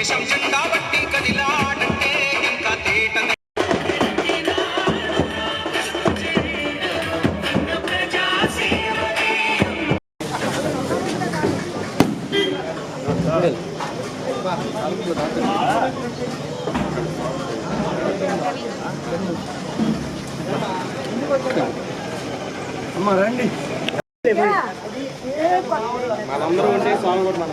దేశం జెండా బట్టి కదిలాడంటే ఇంకా తేటగా మనందరూ ఉంటే స్వామి కూడా మన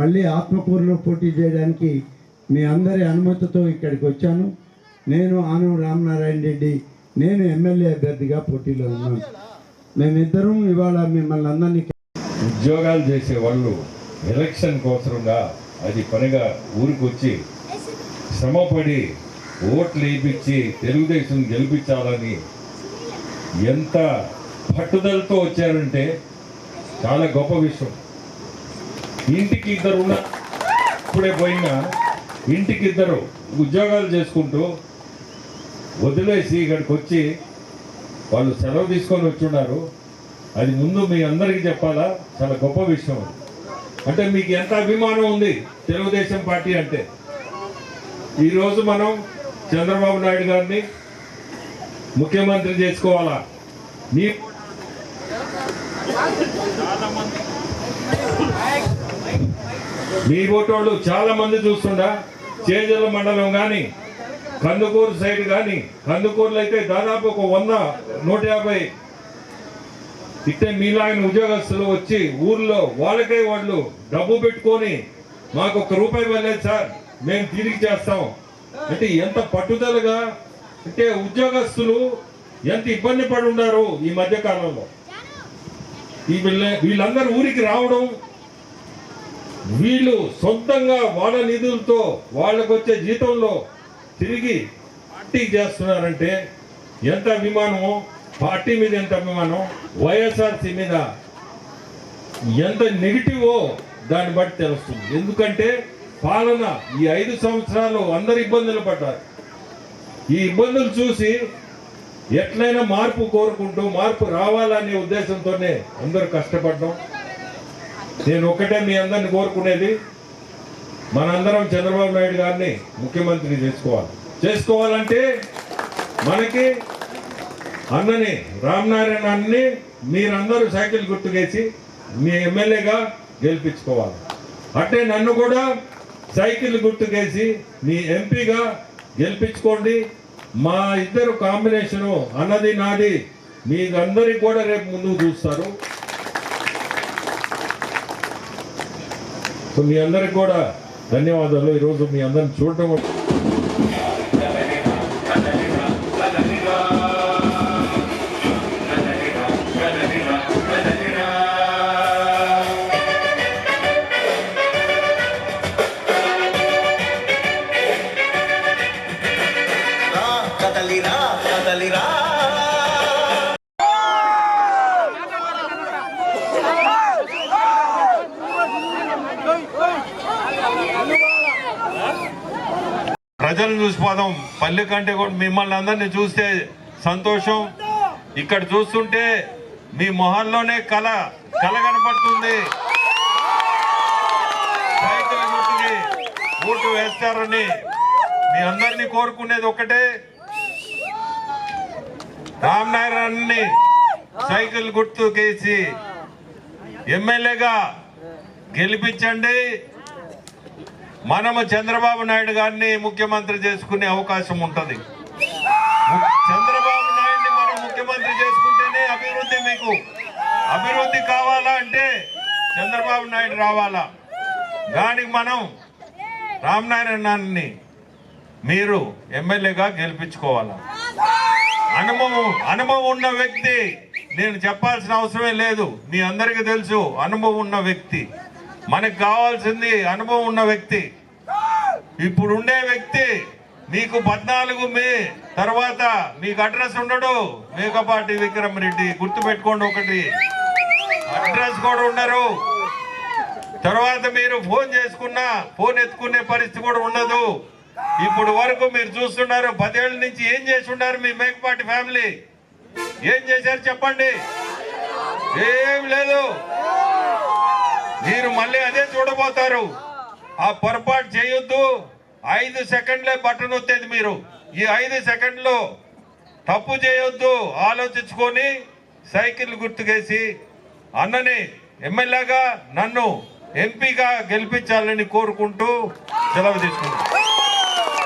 మళ్ళీ ఆత్మకూరులో పోటీ చేయడానికి మీ అందరి అనుమతితో ఇక్కడికి వచ్చాను. నేను ఆనం రామనారాయణ రెడ్డి నేను ఎమ్మెల్యే అభ్యర్థిగా పోటీలో ఉన్నాను. మేమిద్దరం ఇవాళ మిమ్మల్ని అందరినీ ఉద్యోగాలు చేసే వాళ్ళు ఎలక్షన్ కోసంగా అది పనిగా ఊరికి వచ్చి శ్రమపడి ఓట్లు వేయించి తెలుగుదేశం గెలిపించాలని ఎంత పట్టుదలతో వచ్చారంటే చాలా గొప్ప విషయం. ఇంటికి ఇద్దరు ఉన్న ఇప్పుడే పోయినా ఇంటికి ఇద్దరు ఉద్యోగాలు చేసుకుంటూ వదిలేసి ఇక్కడికి వచ్చి వాళ్ళు సెలవు తీసుకొని వచ్చున్నారు అది ముందు మీ అందరికీ చెప్పాలా? చాలా గొప్ప విషయం అంటే మీకు ఎంత అభిమానం ఉంది తెలుగుదేశం పార్టీ అంటే? ఈరోజు మనం చంద్రబాబు నాయుడు గారిని ముఖ్యమంత్రి చేసుకోవాలా? మీ మీ ఓటోళ్ళు చాలా మంది చూస్తుండా చేజల మండలం కానీ కందుకూరు సైడ్ కానీ కందుకూరులో అయితే దాదాపు ఒక వంద నూట యాభై ఇట్టే మీలాగిన ఉద్యోగస్తులు వచ్చి ఊర్లో వాళ్ళకే వాళ్ళు డబ్బు పెట్టుకొని మాకు ఒక రూపాయి వెళ్ళేది సార్ మేము తిరిగి చేస్తాం. అంటే ఎంత పట్టుదలగా అంటే ఉద్యోగస్తులు ఎంత ఇబ్బంది పడి ఉన్నారు ఈ మధ్య కాలంలో ఈ వీళ్ళ- వీళ్ళందరూ ఊరికి రావడం వీళ్ళు సొంతంగా వాళ్ళ నిధులతో వాళ్ళకు వచ్చే జీతంలో తిరిగి పార్టీ చేస్తున్నారంటే ఎంత అభిమానమో పార్టీ మీద ఎంత అభిమానం వైఎస్ఆర్సీ మీద ఎంత నెగిటివో దాన్ని బట్టి తెలుస్తుంది. ఎందుకంటే పాలన ఈ ఐదు సంవత్సరాలు అందరు ఇబ్బందులు పడ్డారు. ఈ ఇబ్బందులు చూసి ఎట్లయినా మార్పు కోరుకుంటూ మార్పు రావాలనే ఉద్దేశంతోనే అందరూ కష్టపడ్డాం. నేను ఒక్కటే మీ అందరిని కోరుకునేది మనందరం చంద్రబాబు నాయుడు గారిని ముఖ్యమంత్రి చేసుకోవాలి. చేసుకోవాలంటే మనకి అన్నని రామనారాయణ అన్ని మీరందరూ సైకిల్ గుర్తుకేసి మీ ఎమ్మెల్యేగా గెలిపించుకోవాలి. అంటే నన్ను కూడా సైకిల్ గుర్తుకేసి మీ ఎంపీగా గెలిపించుకోండి. మా ఇద్దరు కాంబినేషను అన్నది నాది మీకు అందరికి కూడా రేపు ముందుకు చూస్తారు. సో మీ అందరికి కూడా ధన్యవాదాలు. ఈరోజు మీ అందరిని చూడటం ప్రజలను చూసిపోదాం. పల్లె కంటే కూడా మిమ్మల్ని అందరినీ చూస్తే సంతోషం. ఇక్కడ చూస్తుంటే మీ మొహంలోనే కళ కళ కనపడుతుంది. సైకిల్ గుర్తుకి ఓటు వేస్తారని మీ అందరినీ కోరుకునేది ఒకటే. రామనారాయణని సైకిల్ గుర్తుకేసి ఎమ్మెల్యేగా గెలిపించండి. మనము చంద్రబాబు నాయుడు గారిని ముఖ్యమంత్రి చేసుకునే అవకాశం ఉంటుంది. చంద్రబాబు నాయుడిని మనం ముఖ్యమంత్రి చేసుకుంటేనే అభివృద్ధి మీకు. అభివృద్ధి కావాలా అంటే చంద్రబాబు నాయుడు రావాలా? దానికి మనం రామనారాయణని మీరు ఎమ్మెల్యేగా గెలిపించుకోవాలా? అనుభవం అనుభవం ఉన్న వ్యక్తి నేను చెప్పాల్సిన అవసరమే లేదు. మీ అందరికీ తెలుసు అనుభవం ఉన్న వ్యక్తి. మనకు కావాల్సింది అనుభవం ఉన్న వ్యక్తి. ఇప్పుడు ఉండే వ్యక్తి మీకు పద్నాలుగు మే తర్వాత మీకు అడ్రస్ ఉండడు. మేకపాటి విక్రమ్ రెడ్డి గుర్తుపెట్టుకోండి ఒకటి. అడ్రస్ కూడా ఉండరు. తర్వాత మీరు ఫోన్ చేసుకున్నా ఫోన్ ఎత్తుకునే పరిస్థితి కూడా ఉండదు. ఇప్పుడు వరకు మీరు చూస్తున్నారు పదేళ్ళ నుంచి ఏం చేసి ఉన్నారు మీ మేకపాటి ఫ్యామిలీ? ఏం చేశారు చెప్పండి? ఏం లేదు. మీరు మళ్ళీ అదే చూడబోతారు. ఆ పొరపాటు చేయొద్దు. ఐదు సెకండ్లే బటన్ వచ్చేది మీరు. ఈ ఐదు సెకండ్లు తప్పు చేయొద్దు. ఆలోచించుకొని సైకిల్ గుర్తుకేసి అన్నని ఎమ్మెల్యేగా నన్ను ఎంపీగా గెలిపించాలని కోరుకుంటూ సెలవు తీసుకుంటాను